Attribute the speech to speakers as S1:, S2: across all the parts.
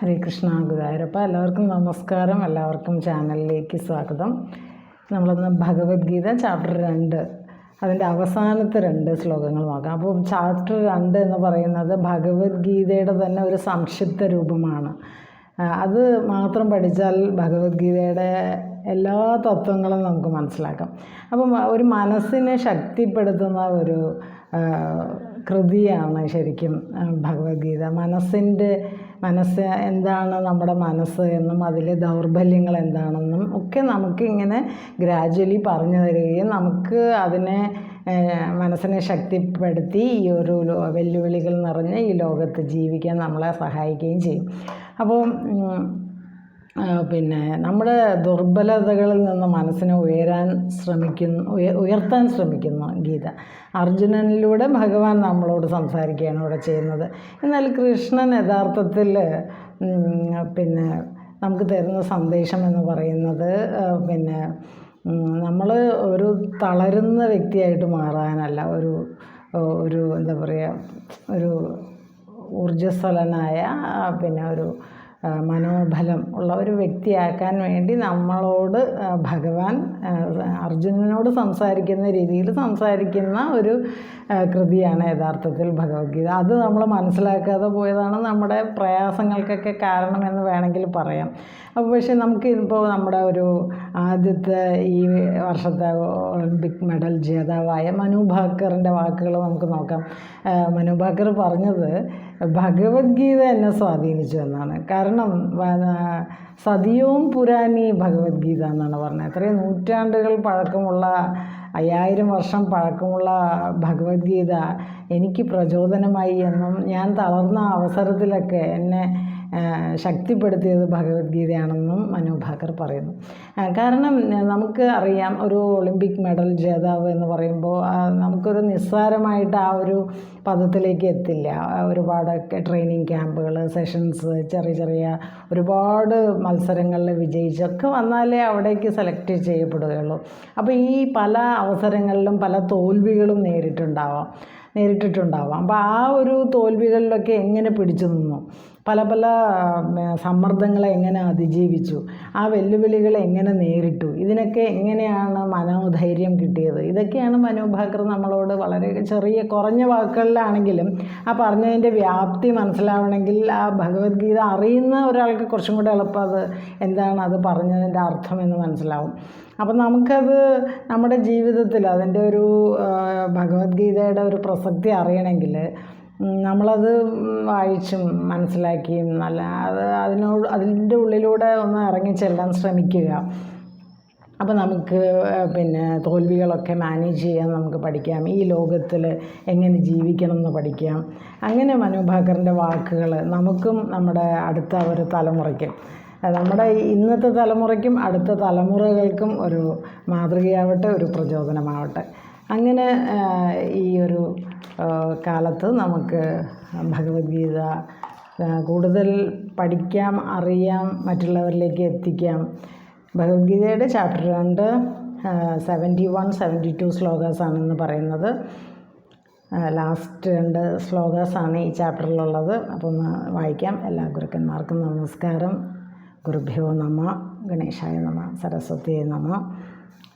S1: ഹരേ കൃഷ്ണ ഗുരുവായൂരപ്പ. എല്ലാവർക്കും നമസ്കാരം. എല്ലാവർക്കും ചാനലിലേക്ക് സ്വാഗതം. നമ്മളിന്ന് ഭഗവത്ഗീത ചാപ്റ്റർ രണ്ട് അതിന്റെ അവസാനത്തെ രണ്ട് ശ്ലോകങ്ങൾ നോക്കാം. അപ്പോൾ ചാപ്റ്റർ രണ്ട് എന്ന് പറയുന്നത് ഭഗവത്ഗീതയുടെ തന്നെ ഒരു സംക്ഷിപ്ത രൂപമാണ്. അത് മാത്രം പഠിച്ചാൽ ഭഗവത്ഗീതയുടെ എല്ലാ തത്വങ്ങളും നമുക്ക് മനസ്സിലാക്കാം. അപ്പം ഒരു മനസ്സിനെ ശക്തിപ്പെടുത്തുന്ന ഒരു കൃതിയാണ് ശരിക്കും ഭഗവത്ഗീത. മനസ്സിന്റെ മനസ്സ് എന്താണ് നമ്മുടെ മനസ്സ് എന്നും അതിലെ ദൗർബല്യങ്ങൾ എന്താണെന്നും ഒക്കെ നമുക്കിങ്ങനെ ഗ്രാജ്വലി പറഞ്ഞു തരികയും നമുക്ക് അതിനെ മനസ്സിനെ ശക്തിപ്പെടുത്തി ഈ ഒരു വെല്ലുവിളികൾ നിറഞ്ഞ ഈ ലോകത്ത് ജീവിക്കാൻ നമ്മളെ സഹായിക്കുകയും ചെയ്യും. അപ്പോൾ പിന്നെ നമ്മുടെ ദുർബലതകളിൽ നിന്ന് മനസ്സിനെ ഉയരാൻ ശ്രമിക്കുന്നു ഉയർത്താൻ ശ്രമിക്കുന്നു ഗീത. അർജുനനിലൂടെ ഭഗവാൻ നമ്മളോട് സംസാരിക്കുകയാണ് ഇവിടെ ചെയ്യുന്നത്. എന്നാൽ കൃഷ്ണൻ യഥാർത്ഥത്തിൽ പിന്നെ നമുക്ക് തരുന്ന സന്ദേശം എന്ന് പറയുന്നത് പിന്നെ നമ്മൾ ഒരു തളരുന്ന വ്യക്തിയായിട്ട് മാറാനല്ല ഒരു ഒരു എന്താ പറയുക ഒരു ഊർജസ്വലനായ പിന്നെ ഒരു മനോബലം ഉള്ള ഒരു വ്യക്തിയാക്കാൻ വേണ്ടി നമ്മളോട് ഭഗവാൻ അർജുനനോട് സംസാരിക്കുന്ന രീതിയിൽ സംസാരിക്കുന്ന ഒരു കൃതിയാണ് യഥാർത്ഥത്തിൽ ഭഗവത്ഗീത. അത് നമ്മൾ മനസ്സിലാക്കാതെ പോയതാണ് നമ്മുടെ പ്രയാസങ്ങൾക്കൊക്കെ കാരണമെന്ന് വേണമെങ്കിൽ പറയാം. അപ്പോൾ പക്ഷേ നമുക്ക് ഇപ്പോൾ നമ്മുടെ ഒരു ആദ്യത്തെ ഈ വർഷത്തെ ഒളിമ്പിക് മെഡൽ ജേതാവായ മനു ഭാക്കറിന്റെ വാക്കുകൾ നമുക്ക് നോക്കാം. മനുഭാക്കർ മനു ഭാക്കർ പറഞ്ഞത് ഭഗവത്ഗീത എന്നെ സ്വാധീനിച്ചു എന്നാണ്. കാരണം വ- സതിയവും പുരാനി ഭഗവത്ഗീത എന്നാണ് പറഞ്ഞത്. എത്രയും നൂറ്റാണ്ടുകൾ പഴക്കമുള്ള അയ്യായിരം വർഷം പഴക്കമുള്ള ഭഗവത്ഗീത എനിക്ക് പ്രചോദനമായി എന്നും ഞാൻ തളർന്ന അവസരത്തിലൊക്കെ എന്നെ ശക്തിപ്പെടുത്തിയത് ഭഗവത്ഗീതയാണെന്നും മനു ഭാക്കർ പറയുന്നു. കാരണം നമുക്ക് അറിയാം ഒരു ഒളിമ്പിക് മെഡൽ ജേതാവ് എന്ന് പറയുമ്പോൾ നമുക്കൊരു നിസ്സാരമായിട്ട് ആ ഒരു പദത്തിലേക്ക് എത്തില്ല. ഒരുപാട് ട്രെയിനിങ് ക്യാമ്പുകൾ സെഷൻസ് ചെറിയ ചെറിയ ഒരുപാട് മത്സരങ്ങളിൽ വിജയിച്ചൊക്കെ വന്നാലേ അവിടേക്ക് സെലക്ട് ചെയ്യപ്പെടുകയുള്ളൂ. അപ്പോൾ ഈ പല അവസരങ്ങളിലും പല തോൽവികളും നേരിട്ടുണ്ടാവാം നേരിട്ടിട്ടുണ്ടാവാം. അപ്പോൾ ആ ഒരു തോൽവികളിലൊക്കെ എങ്ങനെ പിടിച്ചു നിന്നു? പല പല സമ്മർദ്ദങ്ങളെ എങ്ങനെ അതിജീവിച്ചു ആ വെല്ലുവിളികളെ എങ്ങനെ നേരിട്ടു ഇതിനൊക്കെ എങ്ങനെയാണ് മനോധൈര്യം കിട്ടിയത് ഇതൊക്കെയാണ് മനോഭാക്കർ നമ്മളോട് വളരെ ചെറിയ കുറഞ്ഞ വാക്കുകളിലാണെങ്കിലും ആ പറഞ്ഞതിന്റെ വ്യാപ്തി മനസ്സിലാവണമെങ്കിൽ ആ ഭഗവത്ഗീത അറിയുന്ന ഒരാൾക്ക് കുറച്ചും കൂടെ എളുപ്പം അത് എന്താണ് അത് പറഞ്ഞതിന്റെ അർത്ഥം എന്ന് മനസ്സിലാവും. അപ്പം നമുക്കത് നമ്മുടെ ജീവിതത്തിൽ അതിന്റെ ഒരു ഭഗവത്ഗീതയുടെ ഒരു പ്രസക്തി അറിയണമെങ്കിൽ നമ്മളത് വായിച്ചും മനസ്സിലാക്കിയും നല്ല അത് അതിനോട് അതിന്റെ ഉള്ളിലൂടെ ഒന്ന് ഇറങ്ങി ചെല്ലാൻ ശ്രമിക്കുക. അപ്പോൾ നമുക്ക് പിന്നെ തോൽവികളൊക്കെ മാനേജ് ചെയ്യാൻ നമുക്ക് പഠിക്കാം. ഈ ലോകത്തിൽ എങ്ങനെ ജീവിക്കണം എന്ന് പഠിക്കാം. അങ്ങനെ മനോഭാക്കറിന്റെ വാക്കുകൾ നമുക്കും നമ്മുടെ അടുത്ത ഒരു തലമുറയ്ക്കും നമ്മുടെ ഇന്നത്തെ തലമുറയ്ക്കും അടുത്ത തലമുറകൾക്കും ഒരു മാതൃകയാവട്ടെ ഒരു പ്രചോദനമാവട്ടെ. അങ്ങനെ ഈ ഒരു കാലത്ത് നമുക്ക് ഭഗവത്ഗീത കൂടുതൽ പഠിക്കാം അറിയാം മറ്റുള്ളവരിലേക്ക് എത്തിക്കാം. ഭഗവത്ഗീതയുടെ ചാപ്റ്റർ രണ്ട് സെവന്റി വൺ സെവന്റി ടു ശ്ലോകാസാണെന്ന് പറയുന്നത്. ലാസ്റ്റ് രണ്ട് ശ്ലോകാസാണ് ഈ ചാപ്റ്ററിലുള്ളത് അപ്പോൾ ഒന്ന് വായിക്കാം. എല്ലാ ഗുരുക്കന്മാർക്കും നമസ്കാരം. ഗുരുഭ്യോ നമ ഗണേശായ നമ സരസ്വതിയെ നമ.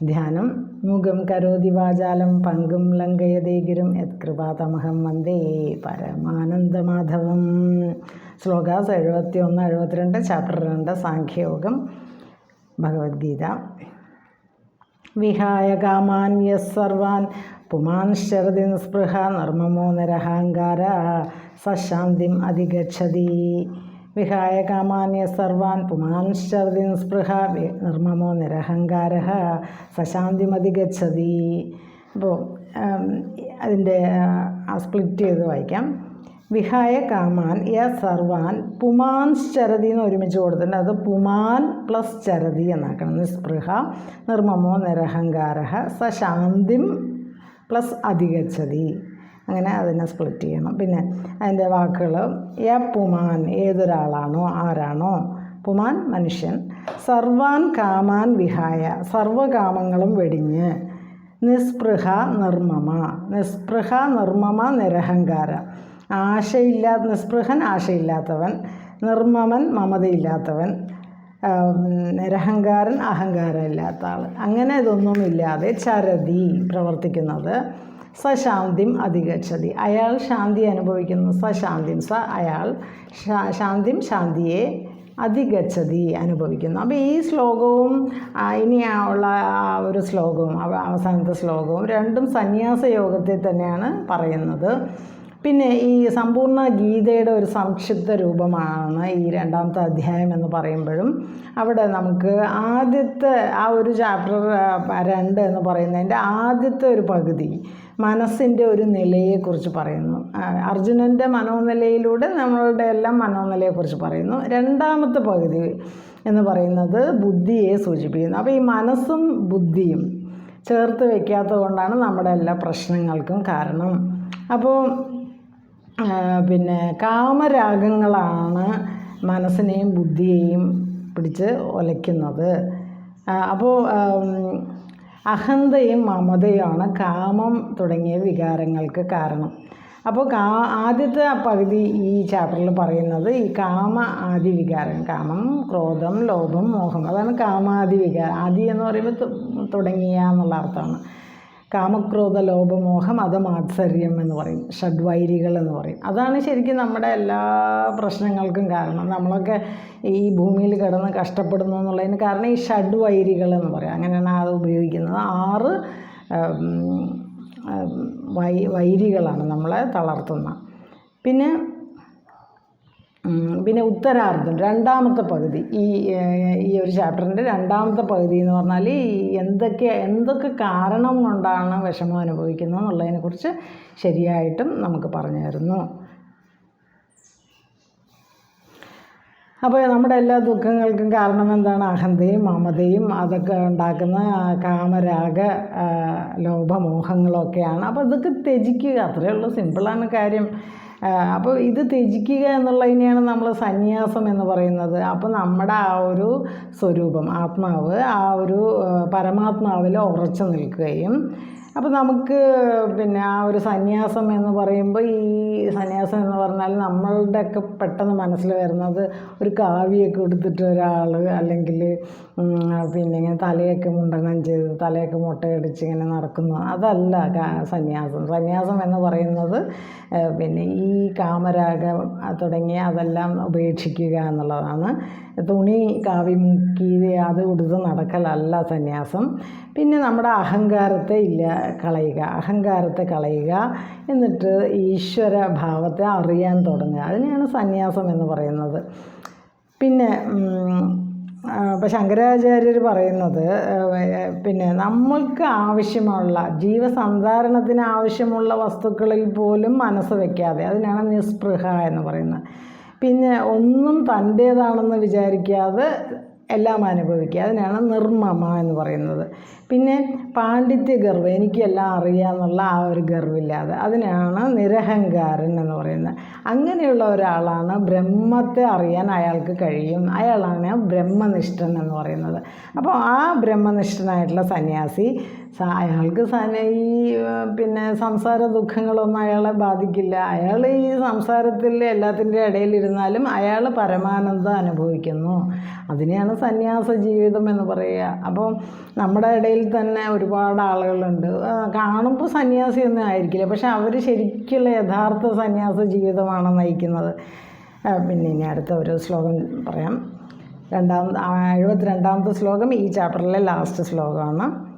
S1: ധ്യാനം മുഖം കരോതി വാചാലം പങ്കും ലങ്കയതേ ഗിരും യത്കൃപാതമഹം വന്ദേ പരമാനന്ദമാധവം. ശ്ലോകാസ് എഴുപത്തി ഒന്ന് എഴുപത്തിരണ്ട് ചാപ്റ്റർ രണ്ട് സാഖ്യയോഗം ഭഗവത്ഗീത. വിഹായ കാമാൻ യസ് സർവാൻ പുമാൻ ശരതി നിസ്പൃഹ നിർമ്മമോ നിരഹങ്കാര സശാന്തിം അധിഗച്ഛതി. വിഹായ കാമാന്യ സർവാൻ പുമാൻ സ്പൃഹ നിർമ്മമോ നിരഹങ്കാര സശാന്തിമതി ഗച്ഛതി അപ്പോൾ അതിന്റെ സ്പ്ലിറ്റ് ചെയ്ത് വായിക്കാം. വിഹായ കാമാൻ യ സർവാൻ പുമാൻ ചരതി എന്ന് ഒരുമിച്ച് കൊടുത്തിട്ടുണ്ട്. അത് പുമാൻ പ്ലസ് ചരതി എന്നാക്കണം. നിസ്പൃഹ നിർമ്മമോ നിരഹങ്കാര സശാന്തിം പ്ലസ് അധികച്ചതി അങ്ങനെ അതിനെ സ്പ്ലിറ്റ് ചെയ്യണം. പിന്നെ അതിന്റെ വാക്കുകൾ എ പുമാൻ ഏതൊരാളാണോ ആരാണോ? പുമാൻ മനുഷ്യൻ. സർവാൻ കാമാൻ വിഹായ. സർവകാമങ്ങളും വെടിഞ്ഞ്. നിസ്പൃഹ നിർമ്മമ. നിസ്പൃഹ നിർമ്മമ നിരഹങ്കാര. ആശയില്ലാ നിസ്പൃഹൻ ആശയില്ലാത്തവൻ. നിർമ്മമൻ മമതയില്ലാത്തവൻ. നിരഹങ്കാരൻ അഹങ്കാരമില്ലാത്ത ആൾ അങ്ങനെ ഇതൊന്നുമില്ലാതെ ചരതി പ്രവർത്തിക്കുന്നത് സശാന്തിം അധികച്ചതി അയാൾ ശാന്തി അനുഭവിക്കുന്നു. സശാന്തിം സ അയാൾ ശാന്തിം ശാന്തിയെ അധികച്ചതി അനുഭവിക്കുന്നു. അപ്പോൾ ഈ ശ്ലോകവും ഇനി ഉള്ള ആ ഒരു ശ്ലോകവും അവസാനത്തെ ശ്ലോകവും രണ്ടും സന്യാസ യോഗത്തെ തന്നെയാണ് പറയുന്നത്. പിന്നെ ഈ സമ്പൂർണ ഗീതയുടെ ഒരു സംക്ഷിപ്ത രൂപമാണ് ഈ രണ്ടാമത്തെ അധ്യായം എന്ന് പറയുമ്പോഴും അവിടെ നമുക്ക് ആദ്യത്തെ ആ ഒരു ചാപ്റ്റർ രണ്ട് എന്ന് പറയുന്നതിന്റെ ആദ്യത്തെ ഒരു പകുതി മനസ്സിന്റെ ഒരു നിലയെക്കുറിച്ച് പറയുന്നു. അർജുനന്റെ മനോനിലയിലൂടെ നമ്മളുടെ എല്ലാം മനോനിലയെക്കുറിച്ച് പറയുന്നു. രണ്ടാമത്തെ പകുതി എന്ന് പറയുന്നത് ബുദ്ധിയെ സൂചിപ്പിക്കുന്നു. അപ്പോൾ ഈ മനസ്സും ബുദ്ധിയും ചേർത്ത് വയ്ക്കാത്തത് കൊണ്ടാണ് നമ്മുടെ എല്ലാ പ്രശ്നങ്ങൾക്കും കാരണം. അപ്പോൾ പിന്നെ കാമരാഗങ്ങളാണ് മനസ്സിനെയും ബുദ്ധിയെയും പിടിച്ച് ഒലയ്ക്കുന്നത്. അപ്പോൾ അഹന്തയും മമതയുമാണ് കാമം തുടങ്ങിയ വികാരങ്ങൾക്ക് കാരണം. അപ്പോൾ കാ ആദ്യത്തെ പകുതി ഈ ചാപ്റ്ററിൽ പറയുന്നത് ഈ കാമ ആദി വികാരം കാമം ക്രോധം ലോഭം മോഹം. അതാണ് കാമാദി വികാരം. ആദി എന്ന് പറയുമ്പോൾ തുടങ്ങിയ എന്നുള്ള അർത്ഥമാണ്. കാമക്രോധ ലോഭമോഹം അത് മാത്സര്യം എന്ന് പറയും. ഷഡ്വൈരികൾ എന്ന് പറയും. അതാണ് ശരിക്കും നമ്മുടെ എല്ലാ പ്രശ്നങ്ങൾക്കും കാരണം. നമ്മളൊക്കെ ഈ ഭൂമിയിൽ കിടന്ന് കഷ്ടപ്പെടുന്നു എന്നുള്ളതിന് കാരണം ഈ ഷഡ്വൈരികൾ എന്ന് പറയും. അങ്ങനെയാണ് അത് ഉപയോഗിക്കുന്നത്. ആറ് വൈ വൈരികളാണ് നമ്മളെ തളർത്തുന്ന. പിന്നെ പിന്നെ ഉത്തരാർദ്ധം രണ്ടാമത്തെ പകുതി. ഈ ഈ ഒരു ചാപ്റ്ററിന്റെ രണ്ടാമത്തെ പകുതി എന്ന് പറഞ്ഞാൽ ഈ എന്തൊക്കെ എന്തൊക്കെ കാരണം കൊണ്ടാണ് വിഷമം അനുഭവിക്കുന്നത് എന്നുള്ളതിനെക്കുറിച്ച് ശരിയായിട്ടും നമുക്ക് പറഞ്ഞു തരുന്നു. അപ്പോൾ നമ്മുടെ എല്ലാ ദുഃഖങ്ങൾക്കും കാരണം എന്താണ്? അഹന്തയും മമതയും അതൊക്കെ ഉണ്ടാക്കുന്ന കാമരാഗ ലോഭമോഹങ്ങളൊക്കെയാണ് അപ്പോൾ ഇതൊക്കെ ത്യജിക്കുക. അത്രയേ ഉള്ളൂ. സിമ്പിളാണ് കാര്യം. അപ്പോൾ ഇത് ത്യജിക്കുക എന്നുള്ളതിനെയാണ് നമ്മൾ സന്യാസം എന്ന് പറയുന്നത്. അപ്പോൾ നമ്മുടെ ആ ഒരു സ്വരൂപം ആത്മാവ് ആ ഒരു പരമാത്മാവിൽ ഉറച്ചു നിൽക്കുകയും അപ്പോൾ നമുക്ക് പിന്നെ ആ ഒരു സന്യാസം എന്ന് പറയുമ്പോൾ ഈ സന്യാസം എന്ന് പറഞ്ഞാൽ നമ്മളുടെയൊക്കെ പെട്ടെന്ന് മനസ്സിൽ വരുന്നത് ഒരു കാവ്യൊക്കെ എടുത്തിട്ട് ഒരാൾ അല്ലെങ്കിൽ പിന്നെ ഇങ്ങനെ തലയൊക്കെ മുണ്ടനം ചെയ്ത് തലയൊക്കെ മുട്ടയടിച്ച് ഇങ്ങനെ നടക്കുന്നു. അതല്ല സന്യാസം. സന്യാസം എന്ന് പറയുന്നത് പിന്നെ ഈ കാമരാഗം തുടങ്ങി തുടങ്ങിയ അതെല്ലാം ഉപേക്ഷിക്കുക എന്നുള്ളതാണ്. തുണി കാവി മുക്കി അത് ഉടുത്ത് നടക്കലല്ല സന്യാസം. പിന്നെ നമ്മുടെ അഹങ്കാരത്തെ ഇല്ല കളയുക അഹങ്കാരത്തെ കളയുക എന്നിട്ട് ഈശ്വര ഭാവത്തെ അറിയാൻ തുടങ്ങുക. അതിനെയാണ് സന്യാസം എന്ന് പറയുന്നത്. പിന്നെ ഇപ്പം ശങ്കരാചാര്യർ പറയുന്നത് പിന്നെ നമ്മൾക്ക് ആവശ്യമുള്ള ജീവസന്ധാരണത്തിന് ആവശ്യമുള്ള വസ്തുക്കളിൽ പോലും മനസ്സ് വയ്ക്കാതെ അതിനാണ് നിസ്പൃഹ എന്ന് പറയുന്നത്. പിന്നെ ഒന്നും തന്റേതാണെന്ന് വിചാരിക്കാതെ എല്ലാം അനുഭവിക്കുക. അതിനാണ് നിർമ്മമ എന്ന് പറയുന്നത്. പിന്നെ പാണ്ഡിത്യ ഗർവ് എനിക്കെല്ലാം അറിയാമെന്നുള്ള ആ ഒരു ഗർവില്ലാതെ. അതിനാണ് നിരഹങ്കാരൻ എന്ന് പറയുന്നത്. അങ്ങനെയുള്ള ഒരാളാണ് ബ്രഹ്മത്തെ അറിയാൻ അയാൾക്ക് കഴിയും. അയാളാണ് ബ്രഹ്മനിഷ്ഠൻ എന്ന് പറയുന്നത്. അപ്പോൾ ആ ബ്രഹ്മനിഷ്ഠനായിട്ടുള്ള സന്യാസി അയാൾക്ക് സന ഈ പിന്നെ സംസാര ദുഃഖങ്ങളൊന്നും അയാളെ ബാധിക്കില്ല. അയാൾ ഈ സംസാരത്തിൽ എല്ലാത്തിന്റെ ഇടയിലിരുന്നാലും അയാൾ പരമാനന്ദം അനുഭവിക്കുന്നു. അതിനെയാണ് സന്യാസ ജീവിതം എന്ന് പറയുക. അപ്പോൾ നമ്മുടെ ഇടയിൽ തന്നെ ഒരുപാട് ആളുകളുണ്ട്. കാണുമ്പോൾ സന്യാസി സന്യാസിയൊന്നും ആയിരിക്കില്ല. പക്ഷെ അവർ ശരിക്കുള്ള യഥാർത്ഥ സന്യാസ ജീവിതമാണ് നയിക്കുന്നത്. പിന്നെ ഇനി അടുത്ത ഒരു ശ്ലോകം പറയാം. രണ്ടാമത് എഴുപത്തിരണ്ടാമത്തെ ശ്ലോകം ഈ ചാപ്റ്ററിലെ ലാസ്റ്റ് ശ്ലോകമാണ്.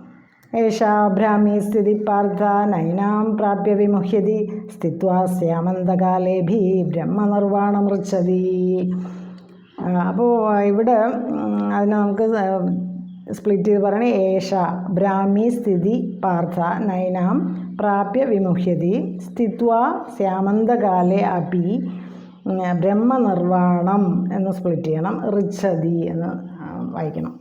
S1: ഏഷാ ഭ്രാമി സ്ഥിതി പാർത്ഥ നൈനാം പ്രാപ്യ വിമുഹ്യതി സ്ഥിത്വാ സ്യാമന്തകാലേഭി ബ്രഹ്മനിർവാണമൃച്ഛതി അപ്പോൾ ഇവിടെ അതിന് നമുക്ക് സ്പ്ലിറ്റ് ചെയ്ത് പറയണേ ഏഷ ബ്രാഹ്മി സ്ഥിതി പാർത്ഥ നൈനാം പ്രാപ്യ വിമുഹ്യതി സ്ഥിത്വാ ശ്യാമന്തകാലെ അപി ബ്രഹ്മനിർവാണം എന്ന് സ്പ്ലിറ്റ് ചെയ്യണം ഋച്ഛതി എന്ന് വായിക്കണം.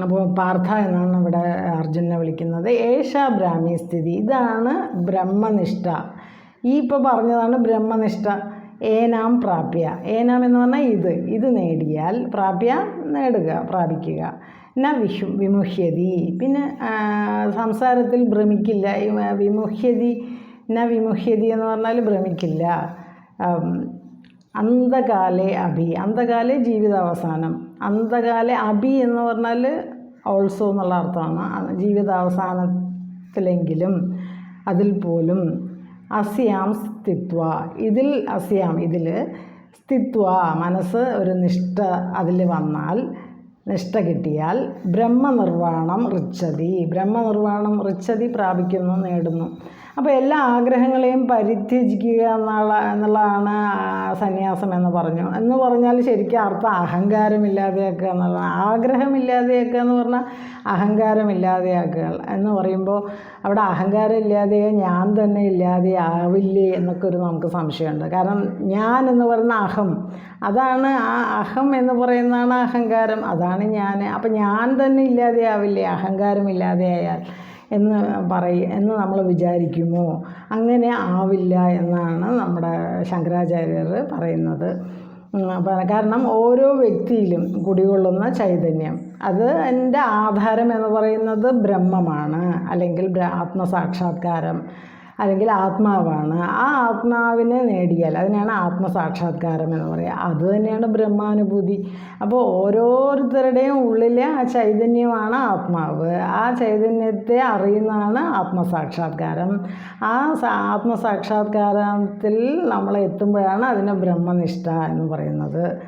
S1: അപ്പോൾ പാർത്ഥ എന്നാണ് ഇവിടെ അർജുനെ വിളിക്കുന്നത്. ഏഷ ബ്രാഹ്മി സ്ഥിതി. ഇതാണ് ബ്രഹ്മനിഷ്ഠ. ഈ ഇപ്പോൾ പറഞ്ഞതാണ് ബ്രഹ്മനിഷ്ഠ. ഏനാം പ്രാപ്യ. ഏനാം എന്ന് പറഞ്ഞാൽ ഇത്. ഇത് നേടിയാൽ പ്രാപ്യ നേടുക പ്രാപിക്കുക. ന വിഷു വിമുഹ്യതി. പിന്നെ സംസാരത്തിൽ ഭ്രമിക്കില്ല. വിമുഹ്യതി. ന വിമുഹ്യതി എന്ന് പറഞ്ഞാൽ ഭ്രമിക്കില്ല. അന്ധകാലെ അഭി. അന്ധകാലെ ജീവിതാവസാനം. അന്ധകാലെ അഭി എന്ന് പറഞ്ഞാൽ ഓൾസോ എന്നുള്ള അർത്ഥമാണ്. ജീവിതാവസാനത്തിലെങ്കിലും അതിൽ പോലും അസ്യാം സ്ഥിത്വ. ഇതിൽ അസ്യാം ഇതിൽ സ്ഥിത്വ മനസ്സ് ഒരു നിഷ്ഠ അതിൽ വന്നാൽ നിഷ്ഠ കിട്ടിയാൽ ബ്രഹ്മനിർവാണം റിച്ചതി ബ്രഹ്മനിർവാണം റിച്ചതി പ്രാപിക്കുന്നു നേടുന്നു. അപ്പോൾ എല്ലാ ആഗ്രഹങ്ങളെയും പരിത്യജിക്കുക എന്നുള്ള എന്നുള്ളതാണ് സന്യാസം എന്ന് പറഞ്ഞു. എന്ന് പറഞ്ഞാൽ ശരിക്കും അർത്ഥം അഹങ്കാരമില്ലാതെയാക്കുക എന്നുള്ളതാണ്. ആഗ്രഹമില്ലാതെയാക്കുക എന്ന് പറഞ്ഞാൽ അഹങ്കാരമില്ലാതെയാക്കുക എന്ന് പറയുമ്പോൾ അവിടെ അഹങ്കാരം ഇല്ലാതെയോ ഞാൻ തന്നെ ഇല്ലാതെ ആവില്ലേ എന്നൊക്കെ ഒരു നമുക്ക് സംശയമുണ്ട്. കാരണം ഞാൻ എന്ന് പറയുന്ന അഹം അതാണ് ആ അഹം എന്ന് പറയുന്നതാണ് അഹങ്കാരം. അതാണ് ഞാൻ. അപ്പം ഞാൻ തന്നെ ഇല്ലാതെ ആവില്ലേ അഹങ്കാരം ഇല്ലാതെയായാൽ എന്ന് പറയ എന്ന് നമ്മൾ വിചാരിക്കുമോ? അങ്ങനെ ആവില്ല എന്നാണ് നമ്മുടെ ശങ്കരാചാര്യർ പറയുന്നത്. കാരണം ഓരോ വ്യക്തിയിലും കുടികൊള്ളുന്ന ചൈതന്യം. അത് എന്റെ ആധാരം എന്ന് പറയുന്നത് ബ്രഹ്മമാണ്. അല്ലെങ്കിൽ ആത്മസാക്ഷാത്കാരം. അല്ലെങ്കിൽ ആത്മാവാണ്. ആ ആത്മാവിനെ നേടിയാൽ അതിനാണ് ആത്മസാക്ഷാത്കാരം എന്ന് പറയുക അത് തന്നെയാണ് ബ്രഹ്മാനുഭൂതി. അപ്പോൾ ഓരോരുത്തരുടെയും ഉള്ളിലെ ആ ചൈതന്യമാണ് ആത്മാവ്. ആ ചൈതന്യത്തെ അറിയുന്നതാണ് ആത്മസാക്ഷാത്കാരം. ആ ആത്മസാക്ഷാത്കാരത്തിൽ നമ്മൾ എത്തുമ്പോഴാണ് അതിനെ ബ്രഹ്മനിഷ്ഠ എന്ന് പറയുന്നത്.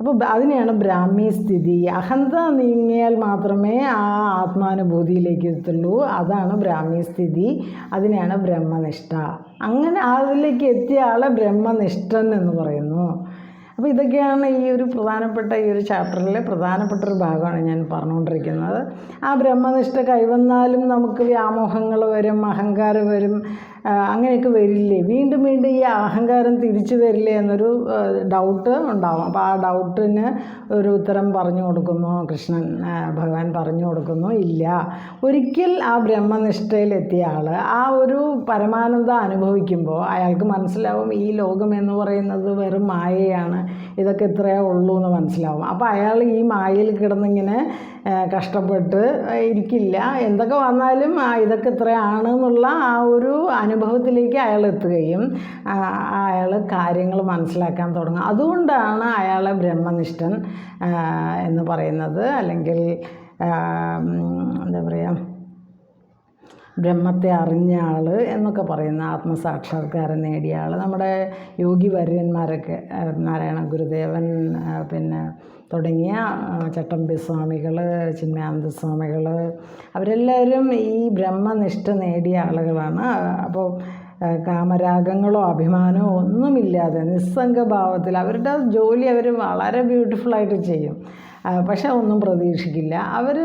S1: അപ്പോൾ അതിനെയാണ് ബ്രാഹ്മി സ്ഥിതി. അഹന്ത നീങ്ങിയാൽ മാത്രമേ ആ ആത്മാനുഭൂതിയിലേക്ക് എത്തുള്ളൂ. അതാണ് ബ്രാഹ്മി സ്ഥിതി. അതിനെയാണ് ബ്രഹ്മനിഷ്ഠ. അങ്ങനെ അതിലേക്ക് എത്തിയ ആളെ ബ്രഹ്മനിഷ്ഠൻ എന്ന് പറയുന്നു. അപ്പോൾ ഇതൊക്കെയാണ് ഈ ഒരു പ്രധാനപ്പെട്ട ഈ ഒരു ചാപ്റ്ററിലെ പ്രധാനപ്പെട്ട ഒരു ഭാഗമാണ് ഞാൻ പറഞ്ഞുകൊണ്ടിരിക്കുന്നത്. ആ ബ്രഹ്മനിഷ്ഠ കൈവന്നാലും നമുക്ക് വ്യാമോഹങ്ങൾ വരും അഹങ്കാരം വരും അങ്ങനെയൊക്കെ വരില്ലേ? വീണ്ടും വീണ്ടും ഈ അഹങ്കാരം തിരിച്ചു വരില്ലേ എന്നൊരു ഡൗട്ട് ഉണ്ടാവും. അപ്പോൾ ആ ഡൗട്ടിന് ഒരു ഉത്തരം പറഞ്ഞു കൊടുക്കുന്നു കൃഷ്ണൻ. ഭഗവാൻ പറഞ്ഞു കൊടുക്കുന്നു ഇല്ല. ഒരിക്കൽ ആ ബ്രഹ്മനിഷ്ഠയിലെത്തിയ ആൾ ആ ഒരു പരമാനന്ദ അനുഭവിക്കുമ്പോൾ അയാൾക്ക് മനസ്സിലാവും ഈ ലോകം എന്ന് പറയുന്നത് വെറും മായയാണ്. ഇതൊക്കെ ഇത്രയേ ഉള്ളൂ എന്ന് മനസ്സിലാവും. അപ്പോൾ അയാൾ ഈ മായയിൽ കിടന്നിങ്ങനെ കഷ്ടപ്പെട്ട് ഇരിക്കില്ല. എന്തൊക്കെ വന്നാലും ഇതൊക്കെ ഇത്രയാണ് എന്നുള്ള ആ ഒരു അനുഭവത്തിലേക്ക് അയാൾ എത്തുകയും അയാൾ കാര്യങ്ങൾ മനസ്സിലാക്കാൻ തുടങ്ങും. അതുകൊണ്ടാണ് അയാളെ ബ്രഹ്മനിഷ്ഠൻ എന്ന് പറയുന്നത്. അല്ലെങ്കിൽ എന്താ പറയുക ബ്രഹ്മത്തെ അറിഞ്ഞ ആൾ എന്നൊക്കെ പറയുന്ന ആത്മസാക്ഷാത്കാരം നേടിയ ആൾ നമ്മുടെ യോഗി വര്യന്മാരൊക്കെ നാരായണ ഗുരുദേവൻ പിന്നെ തുടങ്ങിയ ചട്ടമ്പി സ്വാമികൾ ചിന്മയാനന്ദ സ്വാമികൾ അവരെല്ലാവരും ഈ ബ്രഹ്മനിഷ്ഠ നേടിയ ആളുകളാണ്. അപ്പോൾ കാമരാഗങ്ങളോ അഭിമാനമോ ഒന്നുമില്ലാതെ നിസ്സംഗഭാവത്തിൽ അവരുടെ ജോലി അവർ വളരെ ബ്യൂട്ടിഫുള്ളായിട്ട് ചെയ്യും. പക്ഷെ ഒന്നും പ്രതീക്ഷിക്കില്ല. അവർ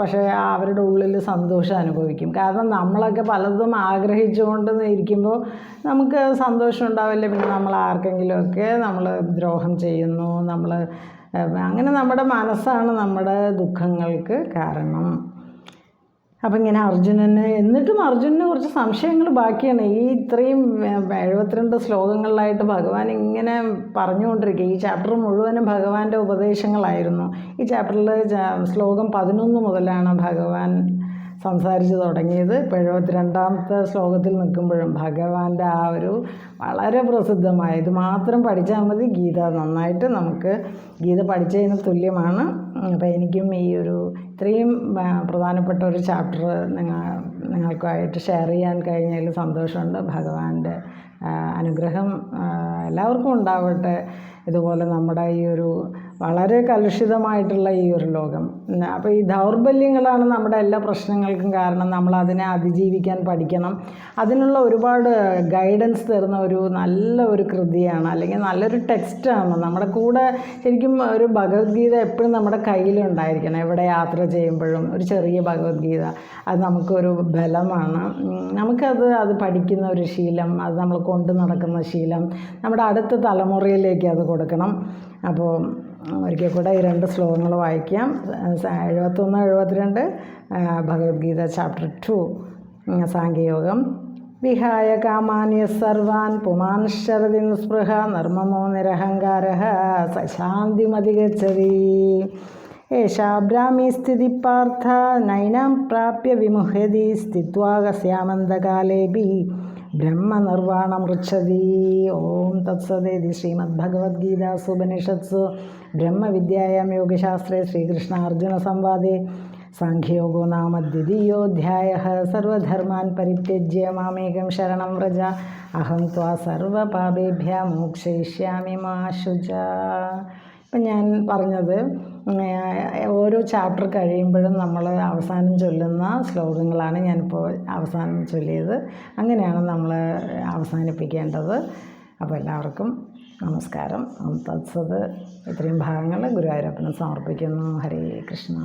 S1: പക്ഷേ അവരുടെ ഉള്ളിൽ സന്തോഷം അനുഭവിക്കും. കാരണം നമ്മളൊക്കെ പലതും ആഗ്രഹിച്ചുകൊണ്ട് ഇരിക്കുമ്പോൾ നമുക്ക് സന്തോഷം ഉണ്ടാവില്ല. പിന്നെ നമ്മൾ ആർക്കെങ്കിലുമൊക്കെ നമ്മൾ ദ്രോഹം ചെയ്യുന്നു. നമ്മൾ അങ്ങനെ നമ്മുടെ മനസ്സാണ് നമ്മുടെ ദുഃഖങ്ങൾക്ക് കാരണം. അപ്പം ഇങ്ങനെ അർജുനന് എന്നിട്ടും അർജുനന് കുറച്ച് സംശയങ്ങൾ ബാക്കിയാണ്. ഈ ഇത്രയും എഴുപത്തിരണ്ട് ശ്ലോകങ്ങളിലായിട്ട് ഭഗവാൻ ഇങ്ങനെ പറഞ്ഞുകൊണ്ടിരിക്കുക. ഈ ചാപ്റ്റർ മുഴുവനും ഭഗവാന്റെ ഉപദേശങ്ങളായിരുന്നു. ഈ ചാപ്റ്ററിൽ ശ്ലോകം പതിനൊന്ന് മുതലാണ് ഭഗവാൻ സംസാരിച്ച് തുടങ്ങിയത് എഴുപത്തിരണ്ടാമത്തെ ശ്ലോകത്തിൽ നിൽക്കുമ്പോഴും ഭഗവാന്റെ ആ ഒരു വളരെ പ്രസിദ്ധമായ ഇത് മാത്രം പഠിച്ചാൽ മതി ഗീത നന്നായിട്ട് നമുക്ക് ഗീത പഠിച്ചതിന് തുല്യമാണ്. അപ്പോൾ എനിക്കും ഈ ഒരു ഇത്രയും പ്രധാനപ്പെട്ട ഒരു ചാപ്റ്റർ നിങ്ങൾ നിങ്ങൾക്കായിട്ട് ഷെയർ ചെയ്യാൻ കഴിഞ്ഞതിൽ സന്തോഷമുണ്ട്. ഭഗവാന്റെ അനുഗ്രഹം എല്ലാവർക്കും ഉണ്ടാവട്ടെ. ഇതുപോലെ നമ്മുടെ ഈ ഒരു വളരെ കലുഷിതമായിട്ടുള്ള ഈ ഒരു ലോകം. അപ്പോൾ ഈ ദൗർബല്യങ്ങളാണ് നമ്മുടെ എല്ലാ പ്രശ്നങ്ങൾക്കും കാരണം നമ്മൾ അതിനെ അതിജീവിക്കാൻ പഠിക്കണം. അതിനുള്ള ഒരുപാട് ഗൈഡൻസ് തരുന്ന ഒരു നല്ല ഒരു കൃതിയാണ് അല്ലെങ്കിൽ നല്ലൊരു ടെക്സ്റ്റാണ്. നമ്മുടെ കൂടെ ശരിക്കും ഒരു ഭഗവത്ഗീത എപ്പോഴും നമ്മുടെ കയ്യിലുണ്ടായിരിക്കണം. എവിടെ യാത്ര ചെയ്യുമ്പോഴും ഒരു ചെറിയ ഭഗവത്ഗീത അത് നമുക്കൊരു ബലമാണ്. നമുക്കത് അത് പഠിക്കുന്ന ഒരു ശീലം അത് നമ്മൾ കൊണ്ടു നടക്കുന്ന ശീലം നമ്മുടെ അടുത്ത തലമുറയിലേക്ക് അത് കൊടുക്കണം. അപ്പോൾ ഒരിക്കൽ കൂടെ ഈ രണ്ട് ശ്ലോകങ്ങൾ വായിക്കാം. എഴുപത്തൊന്ന് എഴുപത്തിരണ്ട് ഭഗവത്ഗീത ചാപ്റ്റർ ടു സാഖ്യയോഗം. വിഹായ കാമാന്യ സർവാൻ പുമാൻ ശരതി നിസ്പൃഹ നിർമ്മമോ നിരഹങ്കാര സശാന്തിമതികച്ചതി ഏഷാ ബ്രാഹ്മി സ്ഥിതി പാർത്ഥ നൈനാം പ്രാപ്യ വിമുഹ്യതി സ്ഥിത്വാ ब्रह्मनिर्वाणमृच्छति ॐ तत्सदेति श्रीमद्भगवद्गीतासु उपनिषत्सु ब्रह्मविद्यायां योगशास्त्रे संवाद साङ्ख्ययोगो नाम द्वितीयोऽध्यायः। सर्वधर्मान् परित्यज्य मामेकं शरणं व्रज। अहम त्वा सर्वपापेभ्यः मोक्षयिष्यामि मा शुचा ഇപ്പം ഞാൻ പറഞ്ഞത് ഓരോ ചാപ്റ്റർ കഴിയുമ്പോഴും നമ്മൾ അവസാനം ചൊല്ലുന്ന ശ്ലോകങ്ങളാണ് ഞാനിപ്പോൾ അവസാനം ചൊല്ലിയത്. അങ്ങനെയാണ് നമ്മൾ അവസാനിപ്പിക്കേണ്ടത്. അപ്പോൾ എല്ലാവർക്കും നമസ്കാരം. തത്സത്. ഇത്രയും ഭാഗങ്ങൾ ഗുരുവായൂരപ്പന് സമർപ്പിക്കുന്നു. ഹരേ കൃഷ്ണ.